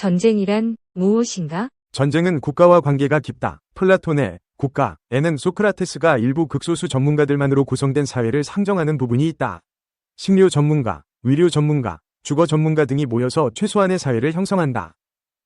전쟁이란 무엇인가? 전쟁은 국가와 관계가 깊다. 플라톤의 국가 에는 소크라테스가 일부 극소수 전문가들만으로 구성된 사회를 상정하는 부분이 있다. 식료 전문가, 의료 전문가, 주거 전문가 등이 모여서 최소한의 사회를 형성한다.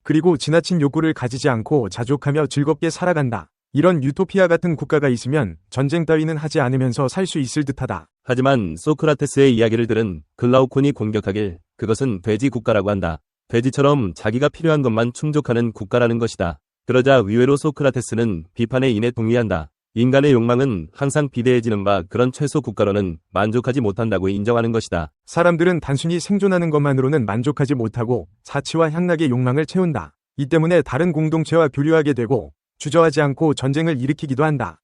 그리고 지나친 욕구를 가지지 않고 자족하며 즐겁게 살아간다. 이런 유토피아 같은 국가가 있으면 전쟁 따위는 하지 않으면서 살 수 있을 듯하다. 하지만 소크라테스의 이야기를 들은 글라우콘이 공격하길 그것은 돼지 국가라고 한다. 돼지처럼 자기가 필요한 것만 충족하는 국가라는 것이다. 그러자 의외로 소크라테스는 비판에 인해 동의한다. 인간의 욕망은 항상 비대해지는 바 그런 최소 국가로는 만족하지 못한다고 인정하는 것이다. 사람들은 단순히 생존하는 것만으로는 만족하지 못하고 사치와 향락의 욕망을 채운다. 이 때문에 다른 공동체와 교류하게 되고 주저하지 않고 전쟁을 일으키기도 한다.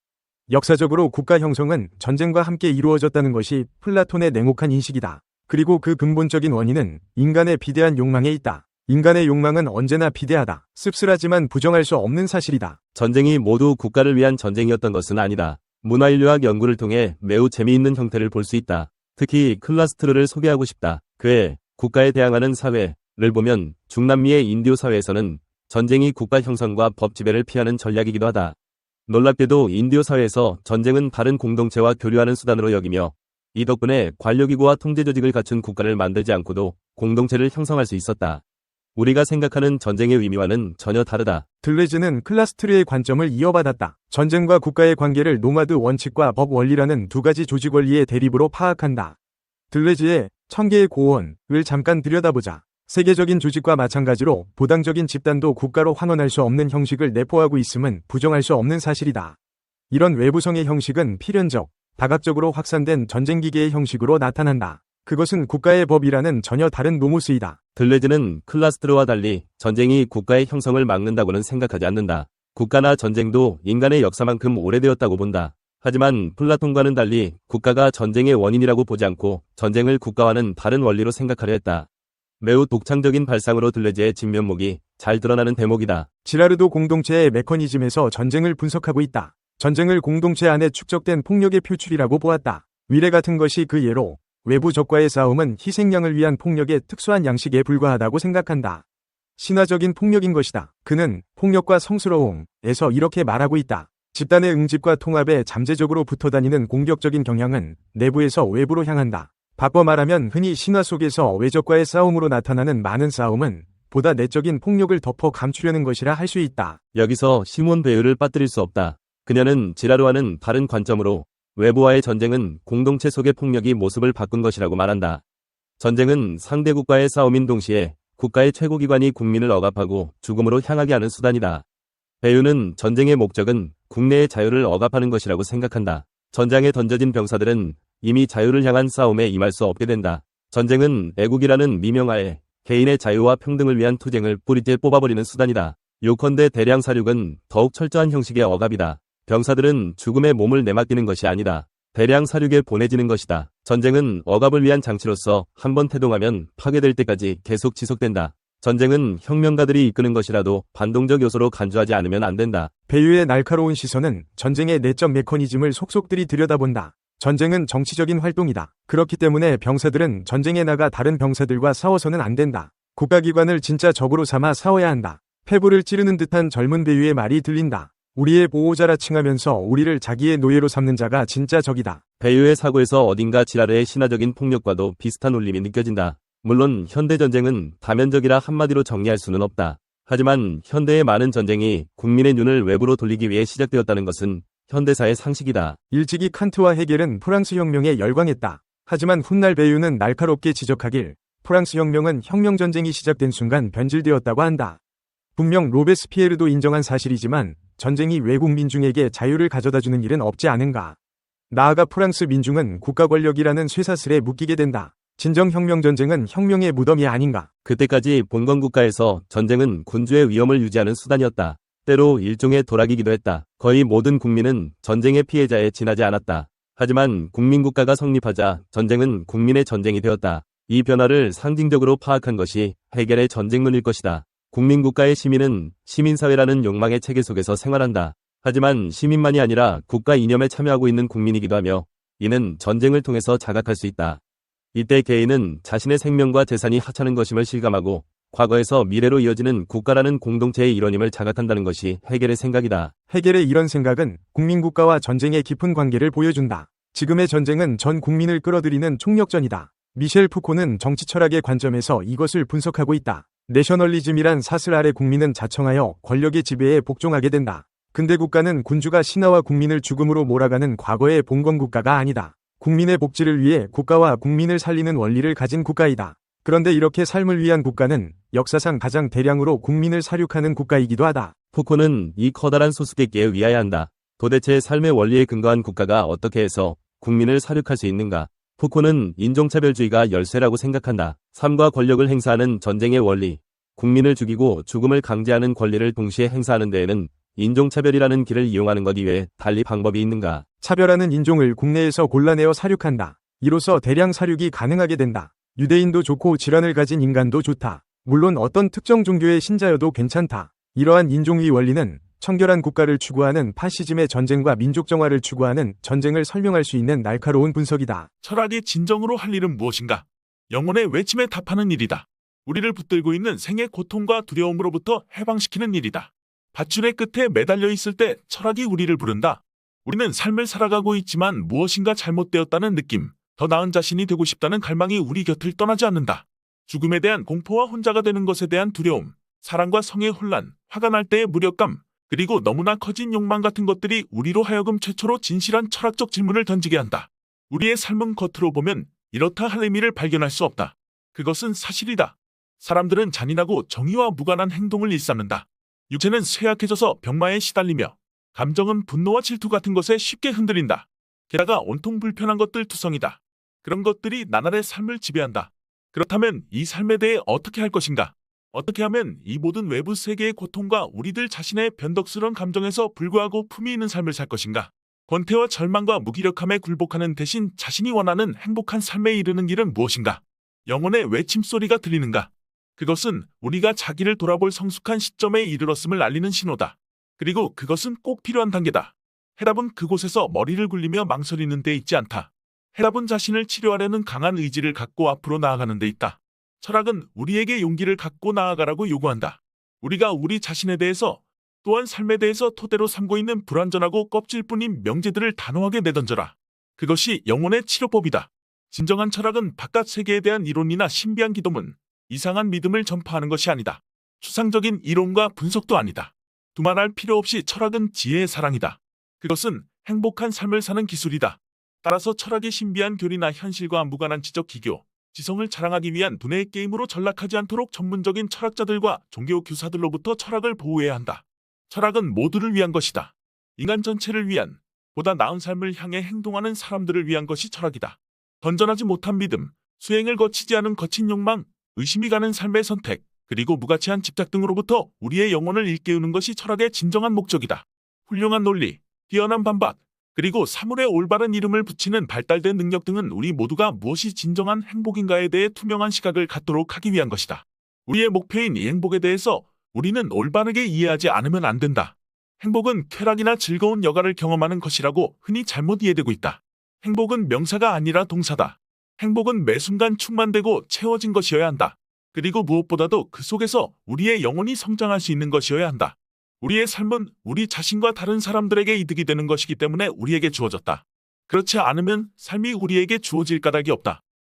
역사적으로 국가 형성은 전쟁과 함께 이루어졌다는 것이 플라톤의 냉혹한 인식이다. 그리고 그 근본적인 원인은 인간의 비대한 욕망에 있다. 인간의 욕망은 언제나 비대하다. 씁쓸하지만 부정할 수 없는 사실이다. 전쟁이 모두 국가를 위한 전쟁이었던 것은 아니다. 문화인류학 연구를 통해 매우 재미있는 형태를 볼 수 있다. 특히 클라스트르를 소개하고 싶다. 그의 국가에 대항하는 사회를 보면 중남미의 인디오 사회에서는 전쟁이 국가 형성과 법 지배를 피하는 전략이기도 하다. 놀랍게도 인디오 사회에서 전쟁은 다른 공동체와 교류하는 수단으로 여기며 이 덕분에 관료기구와 통제 조직을 갖춘 국가를 만들지 않고도 공동체를 형성할 수 있었다. 우리가 생각하는 전쟁의 의미와는 전혀 다르다. 들레즈는 클라스트르의 관점을 이어받았다. 전쟁과 국가의 관계를 노마드 원칙과 법 원리라는 두 가지 조직 원리의 대립으로 파악한다. 들레즈의 천개의 고원을 잠깐 들여다보자. 세계적인 조직과 마찬가지로 보당적인 집단도 국가로 환원할 수 없는 형식을 내포하고 있음은 부정할 수 없는 사실이다. 이런 외부성의 형식은 필연적, 다각적으로 확산된 전쟁기계의 형식으로 나타난다. 그것은 국가의 법이라는 전혀 다른 노무스이다. 들레즈는 클라스트르와 달리 전쟁이 국가의 형성을 막는다고는 생각하지 않는다. 국가나 전쟁도 인간의 역사만큼 오래되었다고 본다. 하지만 플라톤과는 달리 국가가 전쟁의 원인이라고 보지 않고 전쟁을 국가와는 다른 원리로 생각하려 했다. 매우 독창적인 발상으로 들레즈의 진면목이 잘 드러나는 대목이다. 지라르도 공동체의 메커니즘에서 전쟁을 분석하고 있다. 전쟁을 공동체 안에 축적된 폭력의 표출이라고 보았다. 위례 같은 것이 그 예로 외부 적과의 싸움은 희생양을 위한 폭력의 특수한 양식에 불과하다고 생각한다. 신화적인 폭력인 것이다. 그는 폭력과 성스러움에서 이렇게 말하고 있다. 집단의 응집과 통합에 잠재적으로 붙어다니는 공격적인 경향은 내부에서 외부로 향한다. 바꿔 말하면 흔히 신화 속에서 외적과의 싸움으로 나타나는 많은 싸움은 보다 내적인 폭력을 덮어 감추려는 것이라 할 수 있다. 여기서 시몬 베유를 빠뜨릴 수 없다. 그녀는 지라르와는 다른 관점으로 외부와의 전쟁은 공동체 속의 폭력이 모습을 바꾼 것이라고 말한다. 전쟁은 상대국과의 싸움인 동시에 국가의 최고기관이 국민을 억압하고 죽음으로 향하게 하는 수단이다. 배유는 전쟁의 목적은 국내의 자유를 억압하는 것이라고 생각한다. 전장에 던져진 병사들은 이미 자유를 향한 싸움에 임할 수 없게 된다. 전쟁은 애국이라는 미명하에 개인의 자유와 평등을 위한 투쟁을 뿌리째 뽑아버리는 수단이다. 요컨대 대량 사륙은 더욱 철저한 형식의 억압이다. 병사들은 죽음의 몸을 내맡기는 것이 아니다. 대량 사륙에 보내지는 것이다. 전쟁은 억압을 위한 장치로서 한 번 태동하면 파괴될 때까지 계속 지속된다. 전쟁은 혁명가들이 이끄는 것이라도 반동적 요소로 간주하지 않으면 안 된다. 배유의 날카로운 시선은 전쟁의 내적 메커니즘을 속속들이 들여다본다. 전쟁은 정치적인 활동이다. 그렇기 때문에 병사들은 전쟁에 나가 다른 병사들과 싸워서는 안 된다. 국가기관을 진짜 적으로 삼아 싸워야 한다. 폐부를 찌르는 듯한 젊은 배유의 말이 들린다. 우리의 보호자라 칭하면서 우리를 자기의 노예로 삼는 자가 진짜 적이다. 배유의 사고에서 어딘가 지라르의 신화적인 폭력과도 비슷한 울림이 느껴진다. 물론 현대 전쟁은 다면적이라 한마디로 정리할 수는 없다. 하지만 현대의 많은 전쟁이 국민의 눈을 외부로 돌리기 위해 시작되었다는 것은 현대사의 상식이다. 일찍이 칸트와 헤겔은 프랑스 혁명에 열광했다. 하지만 훗날 배유는 날카롭게 지적하길 프랑스 혁명은 혁명전쟁이 시작된 순간 변질되었다고 한다. 분명 로베스피에르도 인정한 사실이지만 전쟁이 외국 민중에게 자유를 가져다주는 일은 없지 않은가. 나아가 프랑스 민중은 국가 권력이라는 쇠사슬에 묶이게 된다. 진정 혁명 전쟁은 혁명의 무덤이 아닌가. 그때까지 본건 국가에서 전쟁은 군주의 위험을 유지하는 수단이었다. 때로 일종의 도락이기도 했다. 거의 모든 국민은 전쟁의 피해자에 지나지 않았다. 하지만 국민국가가 성립하자 전쟁은 국민의 전쟁이 되었다. 이 변화를 상징적으로 파악한 것이 해결의 전쟁론일 것이다. 국민국가의 시민은 시민사회라는 욕망의 체계 속에서 생활한다. 하지만 시민만이 아니라 국가 이념에 참여하고 있는 국민이기도 하며 이는 전쟁을 통해서 자각할 수 있다. 이때 개인은 자신의 생명과 재산이 하찮은 것임을 실감하고 과거에서 미래로 이어지는 국가라는 공동체의 일원임을 자각한다는 것이 해결의 생각이다. 해겔의 이런 생각은 국민국가와 전쟁의 깊은 관계를 보여준다. 지금의 전쟁은 전 국민을 끌어들이는 총력전이다. 미셸 푸코는 정치 철학의 관점에서 이것을 분석하고 있다. 내셔널리즘이란 사슬 아래 국민은 자청하여 권력의 지배에 복종하게 된다. 근대 국가는 군주가 신하와 국민을 죽음으로 몰아가는 과거의 봉건 국가가 아니다. 국민의 복지를 위해 국가와 국민을 살리는 원리를 가진 국가이다. 그런데 이렇게 삶을 위한 국가는 역사상 가장 대량으로 국민을 사륙하는 국가이기도 하다. 푸코는 이 커다란 소수객기에 의하야 한다. 도대체 삶의 원리에 근거한 국가가 어떻게 해서 국민을 사륙할 수 있는가? 푸코는 인종차별주의가 열쇠라고 생각한다. 삶과 권력을 행사하는 전쟁의 원리, 국민을 죽이고 죽음을 강제하는 권리를 동시에 행사하는 데에는 인종차별이라는 길을 이용하는 것 이외에 달리 방법이 있는가? 차별하는 인종을 국내에서 골라내어 사륙한다. 이로써 대량 사륙이 가능하게 된다. 유대인도 좋고 질환을 가진 인간도 좋다. 물론 어떤 특정 종교의 신자여도 괜찮다. 이러한 인종주의 원리는 청결한 국가를 추구하는 파시즘의 전쟁과 민족 정화를 추구하는 전쟁을 설명할 수 있는 날카로운 분석이다. 철학의 진정으로 할 일은 무엇인가? 영혼의 외침에 답하는 일이다. 우리를 붙들고 있는 생의 고통과 두려움으로부터 해방시키는 일이다. 밧줄의 끝에 매달려 있을 때 철학이 우리를 부른다. 우리는 삶을 살아가고 있지만 무엇인가 잘못되었다는 느낌, 더 나은 자신이 되고 싶다는 갈망이 우리 곁을 떠나지 않는다. 죽음에 대한 공포와 혼자가 되는 것에 대한 두려움, 사랑과 성의 혼란, 화가 날 때의 무력감, 그리고 너무나 커진 욕망 같은 것들이 우리로 하여금 최초로 진실한 철학적 질문을 던지게 한다. 우리의 삶은 겉으로 보면 이렇다 할 의미를 발견할 수 없다. 그것은 사실이다. 사람들은 잔인하고 정의와 무관한 행동을 일삼는다. 육체는 쇠약해져서 병마에 시달리며 감정은 분노와 질투 같은 것에 쉽게 흔들린다. 게다가 온통 불편한 것들 투성이다. 그런 것들이 나날의 삶을 지배한다. 그렇다면 이 삶에 대해 어떻게 할 것인가? 어떻게 하면 이 모든 외부 세계의 고통과 우리들 자신의 변덕스러운 감정에서 불구하고 품위 있는 삶을 살 것인가? 권태와 절망과 무기력함에 굴복하는 대신 자신이 원하는 행복한 삶에 이르는 길은 무엇인가? 영혼의 외침 소리가 들리는가? 그것은 우리가 자기를 돌아볼 성숙한 시점에 이르렀음을 알리는 신호다. 그리고 그것은 꼭 필요한 단계다. 해답은 그곳에서 머리를 굴리며 망설이는 데 있지 않다. 해답은 자신을 치료하려는 강한 의지를 갖고 앞으로 나아가는 데 있다. 철학은 우리에게 용기를 갖고 나아가라고 요구한다. 우리가 우리 자신에 대해서 또한 삶에 대해서 토대로 삼고 있는 불완전하고 껍질뿐인 명제들을 단호하게 내던져라. 그것이 영혼의 치료법이다. 진정한 철학은 바깥 세계에 대한 이론이나 신비한 기도문, 이상한 믿음을 전파하는 것이 아니다. 추상적인 이론과 분석도 아니다. 두말할 필요 없이 철학은 지혜의 사랑이다. 그것은 행복한 삶을 사는 기술이다. 따라서 철학의 신비한 교리나 현실과 무관한 지적 기교, 지성을 자랑하기 위한 두뇌의 게임으로 전락하지 않도록 전문적인 철학자들과 종교 교사들로부터 철학을 보호해야 한다. 철학은 모두를 위한 것이다. 인간 전체를 위한, 보다 나은 삶을 향해 행동하는 사람들을 위한 것이 철학이다. 던전하지 못한 믿음, 수행을 거치지 않은 거친 욕망, 의심이 가는 삶의 선택, 그리고 무가치한 집착 등으로부터 우리의 영혼을 일깨우는 것이 철학의 진정한 목적이다. 훌륭한 논리, 뛰어난 반박, 그리고 사물의 올바른 이름을 붙이는 발달된 능력 등은 우리 모두가 무엇이 진정한 행복인가에 대해 투명한 시각을 갖도록 하기 위한 것이다. 우리의 목표인 이 행복에 대해서 우리는 올바르게 이해하지 않으면 안 된다. 행복은 쾌락이나 즐거운 여가를 경험하는 것이라고 흔히 잘못 이해되고 있다. 행복은 명사가 아니라 동사다. 행복은 매 순간 충만되고 채워진 것이어야 한다. 그리고 무엇보다도 그 속에서 우리의 영혼이 성장할 수 있는 것이어야 한다. 우리의 삶은 우리 자신과 다른 사람들에게 이득이 되는 것이기 때문에 우리에게 주어졌다. 그렇지 않으면 삶이 우리에게 주어질 까닭이 없다.